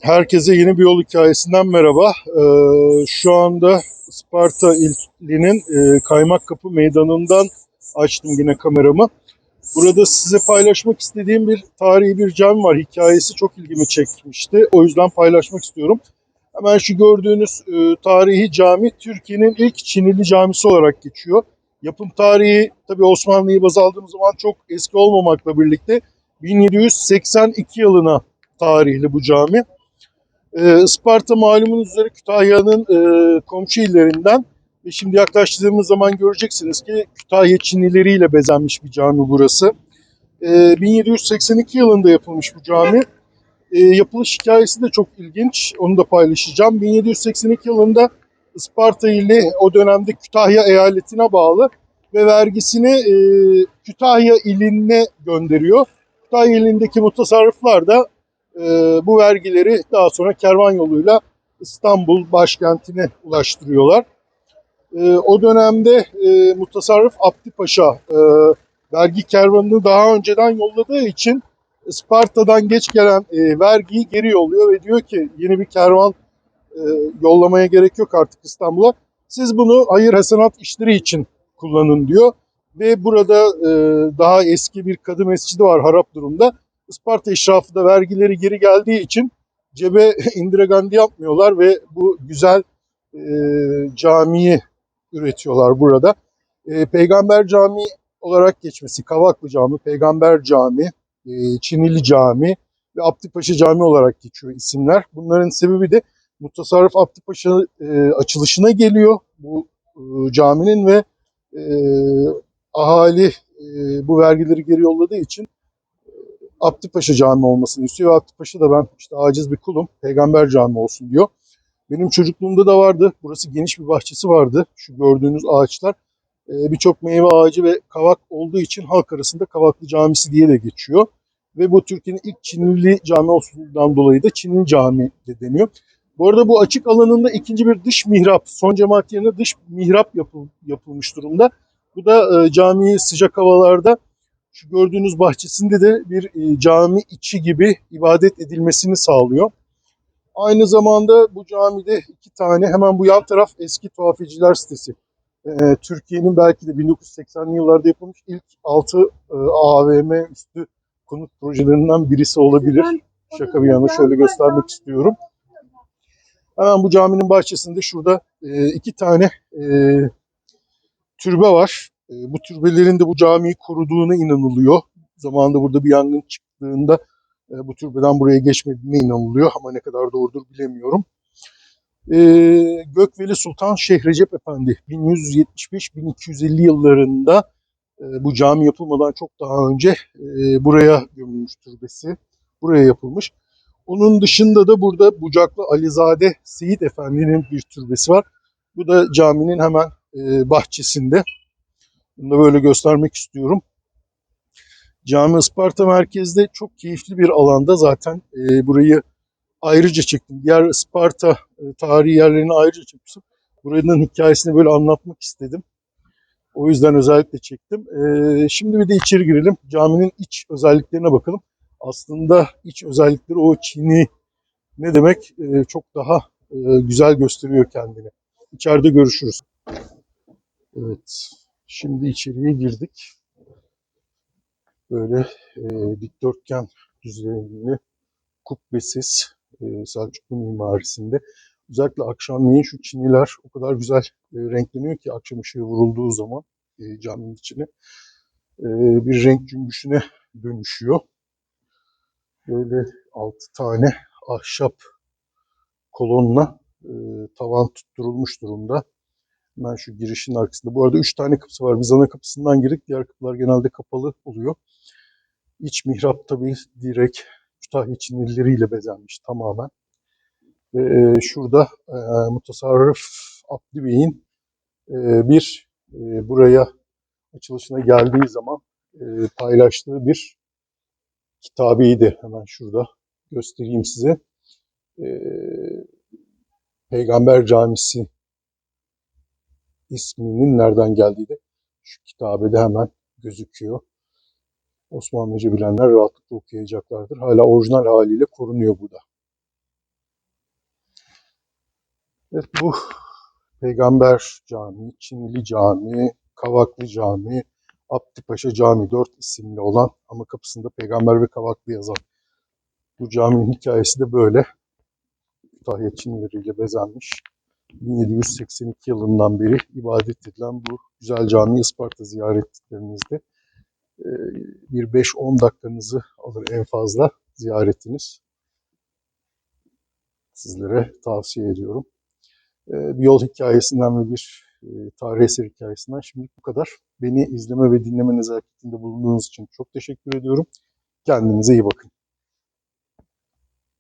Herkese yeni bir yol hikayesinden merhaba. Ee, şu anda Sparta ilinin e, Kaymakkapı Meydanı'ndan açtım yine kameramı. Burada size paylaşmak istediğim bir tarihi bir cami var. Hikayesi çok ilgimi çekmişti. O yüzden paylaşmak istiyorum. Hemen şu gördüğünüz e, tarihi cami Türkiye'nin ilk Çinili camisi olarak geçiyor. Yapım tarihi tabii Osmanlı'yı baz aldığımız zaman çok eski olmamakla birlikte 1782 yılına tarihli bu cami. Ee, Isparta malumunuz üzere Kütahya'nın e, komşu illerinden ve şimdi yaklaştığımız zaman göreceksiniz ki Kütahya Çinileriyle bezenmiş bir cami burası. Ee, 1782 yılında yapılmış bu cami. Ee, yapılış hikayesi de çok ilginç. Onu da paylaşacağım. 1782 yılında Isparta ili o dönemde Kütahya eyaletine bağlı ve vergisini e, Kütahya iline gönderiyor. Kütahya ilindeki mutasarrıflar da e, bu vergileri daha sonra kervan yoluyla İstanbul başkentine ulaştırıyorlar. E, o dönemde e, mutasarrıf Abdi e, vergi kervanını daha önceden yolladığı için Sparta'dan geç gelen e, vergiyi geri yolluyor ve diyor ki yeni bir kervan e, yollamaya gerek yok artık İstanbul'a. Siz bunu hayır hasenat işleri için kullanın diyor. Ve burada e, daha eski bir kadı mescidi var harap durumda. Isparta İşrafı da vergileri geri geldiği için cebe indiragandi yapmıyorlar ve bu güzel e, camiyi üretiyorlar burada. E, Peygamber Camii olarak geçmesi, Kavaklı Cami, Peygamber Cami, e, Çinili Cami ve Abdüpaşa Cami olarak geçiyor isimler. Bunların sebebi de Mutasarrıf Abdüpaşa e, açılışına geliyor bu e, caminin ve e, ahali e, bu vergileri geri yolladığı için Abdüpaşa Camii olmasını istiyor. Abdüpaşa da ben işte aciz bir kulum, peygamber cami olsun diyor. Benim çocukluğumda da vardı. Burası geniş bir bahçesi vardı. Şu gördüğünüz ağaçlar. Ee, Birçok meyve ağacı ve kavak olduğu için halk arasında Kavaklı Camisi diye de geçiyor. Ve bu Türkiye'nin ilk Çinili cami olduğundan dolayı da Çinli Cami de deniyor. Bu arada bu açık alanında ikinci bir dış mihrap, son cemaat yerine dış mihrap yapıl, yapılmış durumda. Bu da e, camiyi sıcak havalarda şu gördüğünüz bahçesinde de bir e, cami içi gibi ibadet edilmesini sağlıyor. Aynı zamanda bu camide iki tane hemen bu yan taraf eski tuhafeciler sitesi. E, Türkiye'nin belki de 1980'li yıllarda yapılmış ilk 6 e, AVM üstü konut projelerinden birisi olabilir. Şaka bir yana şöyle göstermek istiyorum. Hemen bu caminin bahçesinde şurada e, iki tane e, türbe var. E, bu türbelerin de bu camiyi koruduğuna inanılıyor. Zamanında burada bir yangın çıktığında e, bu türbeden buraya geçmediğine inanılıyor ama ne kadar doğrudur bilemiyorum. E, Gökveli Sultan Şeyh Recep Efendi 1175-1250 yıllarında e, bu cami yapılmadan çok daha önce e, buraya gömülmüş türbesi. Buraya yapılmış. Onun dışında da burada Bucaklı Alizade Seyit Efendi'nin bir türbesi var. Bu da caminin hemen bahçesinde. Bunu da böyle göstermek istiyorum. Cami Isparta merkezde çok keyifli bir alanda zaten e, burayı ayrıca çektim. Diğer Isparta e, tarihi yerlerini ayrıca çekmiştim. Buranın hikayesini böyle anlatmak istedim. O yüzden özellikle çektim. E, şimdi bir de içeri girelim. Caminin iç özelliklerine bakalım. Aslında iç özellikleri o Çin'i ne demek e, çok daha e, güzel gösteriyor kendini. İçeride görüşürüz. Evet. Şimdi içeriye girdik. Böyle e, dikdörtgen düzenli, kubbesiz e, Selçuklu mimarisinde. Özellikle akşamleyin şu çiniler o kadar güzel e, renkleniyor ki akşam ışığı vurulduğu zaman e, caminin içine e, bir renk cümbüşüne dönüşüyor. Böyle altı tane ahşap kolonla e, tavan tutturulmuş durumda. Hemen şu girişin arkasında. Bu arada üç tane kapısı var. Biz ana kapısından girdik. Diğer kapılar genelde kapalı oluyor. İç mihrap tabii direkt Kütahya Çinilileriyle bezenmiş tamamen. Ve e, şurada e, Mutasarrıf Abdi Bey'in e, bir e, buraya açılışına geldiği zaman e, paylaştığı bir kitabeyi de hemen şurada göstereyim size. E, Peygamber Camisi isminin nereden geldiği de şu kitabede hemen gözüküyor. Osmanlıca bilenler rahatlıkla okuyacaklardır. Hala orijinal haliyle korunuyor bu da. Evet bu Peygamber Camii, Çinili Camii, Kavaklı Camii, Abdüpaşa Camii 4 isimli olan ama kapısında Peygamber ve Kavaklı yazan bu caminin hikayesi de böyle. Kütahya Çinileriyle bezenmiş. 1782 yılından beri ibadet edilen bu güzel camiyi Isparta ziyaretlerinizde bir 5-10 dakikanızı alır en fazla ziyaretiniz. Sizlere tavsiye ediyorum. Bir yol hikayesinden ve bir tarih eseri hikayesinden şimdilik bu kadar. Beni izleme ve dinleme nezaketinde bulunduğunuz için çok teşekkür ediyorum. Kendinize iyi bakın.